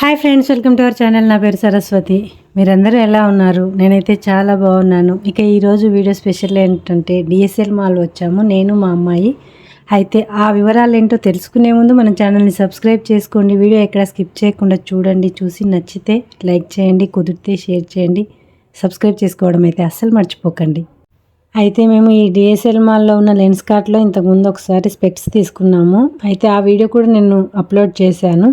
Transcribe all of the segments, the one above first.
Hi friends welcome to our channel. నా పేరు సరస్వతి. మీరందరూ ఎలా ఉన్నారు? నేనైతే చాలా బాగున్నాను. ఇక ఈరోజు వీడియో స్పెషల్ ఏంటంటే డిఎస్ఎల్ మాల్ వచ్చాము. నేను మా అమ్మాయి. అయితే ఆ వివరాలు ఏంటో తెలుసుకునే ముందు మన ఛానల్ని సబ్స్క్రైబ్ చేసుకోండి. వీడియో ఎక్కడ స్కిప్ చేయకుండా చూడండి. చూసి నచ్చితే లైక్ చేయండి కుదిరితే షేర్ చేయండి. సబ్స్క్రైబ్ చేసుకోవడం అయితే అస్సలు మర్చిపోకండి. అయితే మేము ఈ డిఎస్ఎల్ మాల్లో ఉన్న లెన్స్ కార్ట్లో ఇంతకుముందు ఒకసారి స్పెక్ట్స్ తీసుకున్నాము. అయితే ఆ వీడియో కూడా నేను అప్లోడ్ చేశాను.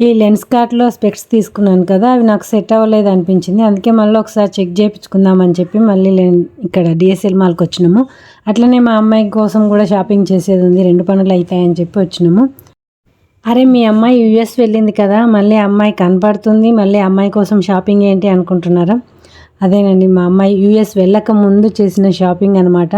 ఈ లెన్స్ కార్ట్లో స్పెక్స్ తీసుకున్నాను కదా అవి నాకు సెట్ అవ్వలేదు అనిపించింది. అందుకే మళ్ళీ ఒకసారి చెక్ చేయించుకుందామని చెప్పి మళ్ళీ లెన్- ఇక్కడ డిఎస్ఎల్ మాల్కి వచ్చినాము. అట్లనే మా అమ్మాయి కోసం కూడా షాపింగ్ చేసేది ఉంది. రెండు పనులు అవుతాయని చెప్పి వచ్చినాము. అరే మీ అమ్మాయి యుఎస్ వెళ్ళింది కదా మళ్ళీ అమ్మాయి కనపడుతుంది మళ్ళీ అమ్మాయి కోసం షాపింగ్ ఏంటి అనుకుంటున్నారా? అదేనండి మా అమ్మాయి యుఎస్ వెళ్ళక ముందు చేసిన షాపింగ్ అనమాట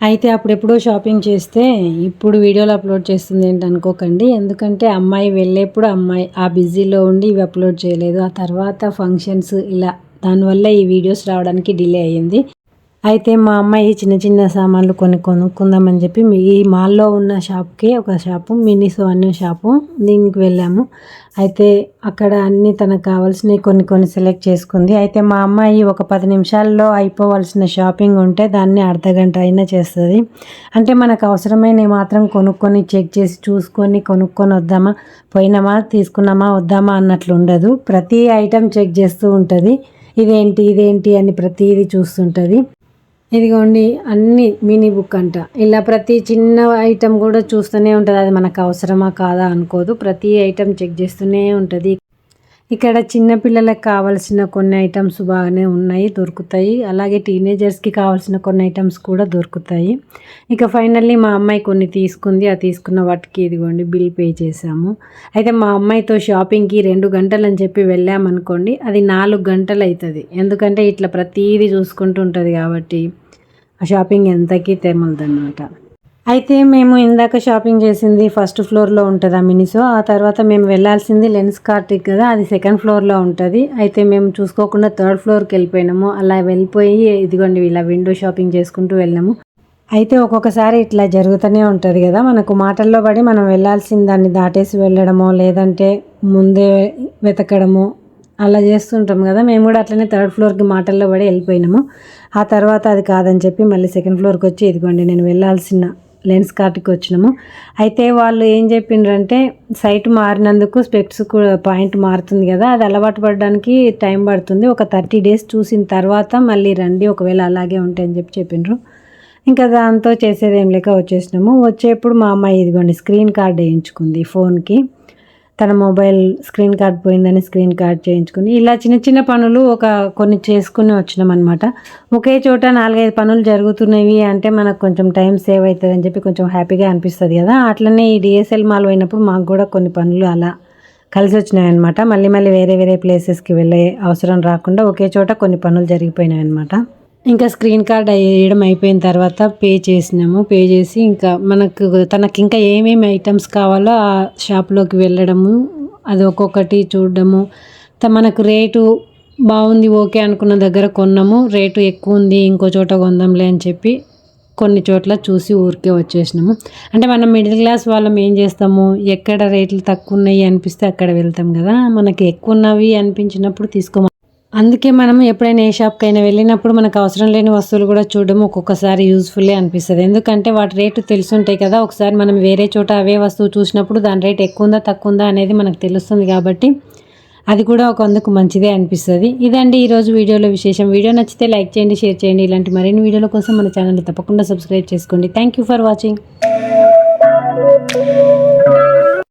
అయితే అప్పుడెప్పుడో షాపింగ్ చేస్తే ఇప్పుడు వీడియోలు అప్లోడ్ చేస్తుంది ఏంటి అనుకోకండి. ఎందుకంటే అమ్మాయి వెళ్ళేప్పుడు అమ్మాయి ఆ బిజీలో ఉండి ఇవి అప్లోడ్ చేయలేదు. ఆ తర్వాత ఫంక్షన్స్ ఇలా దానివల్ల ఈ వీడియోస్ రావడానికి డిలే అయ్యింది. అయితే మా అమ్మాయి చిన్న చిన్న సామాన్లు కొన్ని కొనుక్కుందామని చెప్పి ఈ మాల్లో ఉన్న షాప్కి ఒక షాపు మినీసో అనే షాపు దీనికి వెళ్ళాము. అయితే అక్కడ అన్ని తనకు కావాల్సినవి కొన్ని కొన్ని సెలెక్ట్ చేసుకుంది. అయితే మా అమ్మాయి ఒక పది నిమిషాల్లో అయిపోవాల్సిన షాపింగ్ ఉంటే దాన్ని అర్ధ గంట అయినా చేస్తుంది. అంటే మనకు అవసరమైన మాత్రం కొనుక్కొని చెక్ చేసి చూసుకొని కొనుక్కొని వద్దామా పోయినామా తీసుకున్నామా వద్దామా అన్నట్లు ఉండదు. ప్రతి ఐటెం చెక్ చేస్తూ ఉంటుంది. ఇదేంటి ఇదేంటి అని ప్రతిదీ చూస్తుంటుంది. ఇదిగోండి అన్ని మినీ బుక్ అంట. ఇలా ప్రతి చిన్న ఐటెం కూడా చూస్తూనే ఉంటుంది. అది మనకు అవసరమా కాదా అనుకోదు. ప్రతి ఐటెం చెక్ చేస్తూనే ఉంటుంది. ఇక్కడ చిన్నపిల్లలకు కావాల్సిన కొన్ని ఐటమ్స్ బాగానే ఉన్నాయి దొరుకుతాయి. అలాగే టీనేజర్స్కి కావాల్సిన కొన్ని ఐటమ్స్ కూడా దొరుకుతాయి. ఇక ఫైనల్లీ మా అమ్మాయి కొన్ని తీసుకుంది. ఆ తీసుకున్న వాటికి ఇదిగోండి బిల్ పే చేసాము అయితే మా అమ్మాయితో షాపింగ్కి రెండు గంటలు అని చెప్పి వెళ్ళామనుకోండి అది నాలుగు గంటలు అవుతుంది ఎందుకంటే ఇట్లా ప్రతిదీ చూసుకుంటూ ఉంటుంది కాబట్టి. ఆ షాపింగ్ ఎంతకీ తెమలదన్నమాట. అయితే మేము ఇందాక షాపింగ్ చేసింది ఫస్ట్ ఫ్లోర్లో ఉంటుంది ఆ మినిసో ఆ తర్వాత మేము వెళ్ళాల్సింది లెన్స్ కార్టిక్ కదా అది సెకండ్ ఫ్లోర్లో ఉంటుంది. అయితే మేము చూసుకోకుండా థర్డ్ ఫ్లోర్కి వెళ్ళిపోయినాము. అలా వెళ్ళిపోయి ఇదిగోండి ఇలా విండో షాపింగ్ చేసుకుంటూ వెళ్ళినాము. అయితే ఒక్కొక్కసారి ఇట్లా జరుగుతూనే ఉంటుంది కదా మనకు మాటల్లో పడి మనం వెళ్ళాల్సిన దాన్ని దాటేసి వెళ్ళడమో లేదంటే ముందే వెతకడమో అలా చేస్తుంటాం కదా. మేము కూడా అట్లనే థర్డ్ ఫ్లోర్కి మాటల్లో పడి వెళ్ళిపోయినాము. ఆ తర్వాత అది కాదని చెప్పి మళ్ళీ సెకండ్ ఫ్లోర్కి వచ్చి ఇదిగోండి నేను వెళ్ళాల్సిన లెన్స్ కార్ట్కి వచ్చినాము. అయితే వాళ్ళు ఏం చెప్పిండ్రంటే సైట్ మారినందుకు స్పెక్ట్స్ కూడా పాయింట్ మారుతుంది కదా. అది అలవాటు పడడానికి టైం పడుతుంది. ఒక థర్టీ డేస్ చూసిన తర్వాత మళ్ళీ రండి ఒకవేళ అలాగే ఉంటాయని చెప్పి చెప్పిండ్రు. ఇంకా దాంతో చేసేది ఏం లేక వచ్చేసినాము. వచ్చేప్పుడు మా అమ్మాయి ఇదిగోండి స్క్రీన్ కార్డ్ వేయించుకుంది ఫోన్కి. తన మొబైల్ స్క్రీన్ కార్డ్ పోయిందని స్క్రీన్ కార్డ్ చేయించుకుని ఇలా చిన్న చిన్న పనులు ఒక కొన్ని చేసుకుని వచ్చినాం అనమాట ఒకే చోట నాలుగైదు పనులు జరుగుతున్నవి అంటే మనకు కొంచెం టైం సేవ్ అవుతుంది అని చెప్పి కొంచెం హ్యాపీగా అనిపిస్తుంది కదా. అట్లనే ఈ డిఎస్ఎల్ మాల్ పోయినప్పుడు మాకు కూడా కొన్ని పనులు అలా కలిసి వచ్చినాయి అనమాట మళ్ళీ మళ్ళీ వేరే వేరే ప్లేసెస్కి వెళ్ళే అవసరం రాకుండా ఒకే చోట కొన్ని పనులు జరిగిపోయినాయి అనమాట ఇంకా స్క్రీన్ కార్డ్ వేయడం అయిపోయిన తర్వాత పే చేసినాము. పే చేసి ఇంకా మనకు తనకి ఇంకా ఏమేమి ఐటమ్స్ కావాలో ఆ షాప్లోకి వెళ్ళడము అది ఒక్కొక్కటి చూడడము. త- మనకు రేటు బాగుంది ఓకే అనుకున్న దగ్గర కొన్నాము. రేటు ఎక్కువ ఉంది ఇంకో చోట కొందాంలే అని చెప్పి కొన్ని చోట్ల చూసి ఊరికే వచ్చేసినాము. అంటే మనం మిడిల్ క్లాస్ వాళ్ళం ఏం చేస్తాము? ఎక్కడ రేట్లు తక్కువ ఉన్నాయి అనిపిస్తే అక్కడ వెళ్తాం కదా. మనకి ఎక్కువ ఉన్నవి అనిపించినప్పుడు తీసుకోమ అందుకే మనం ఎప్పుడైనా ఏ షాప్కి అయినా వెళ్ళినప్పుడు మనకు అవసరం లేని వస్తువులు కూడా చూడడం ఒక్కొక్కసారి యూజ్ఫుల్లే అనిపిస్తుంది. ఎందుకంటే వాటి రేటు తెలుసుంటాయి కదా ఒకసారి మనం వేరే చోట అవే వస్తువు చూసినప్పుడు దాని రేట్ ఎక్కువ ఉందా తక్కువ ఉందా అనేది మనకు తెలుస్తుంది కాబట్టి అది కూడా ఒక అందుకు మంచిదే అనిపిస్తుంది. ఇదండి ఈరోజు వీడియోలో విశేషం. వీడియో నచ్చితే లైక్ చేయండి షేర్ చేయండి. ఇలాంటి మరిన్ని వీడియోల కోసం మన ఛానల్ని తప్పకుండా సబ్స్క్రైబ్ చేసుకోండి. Thank you for watching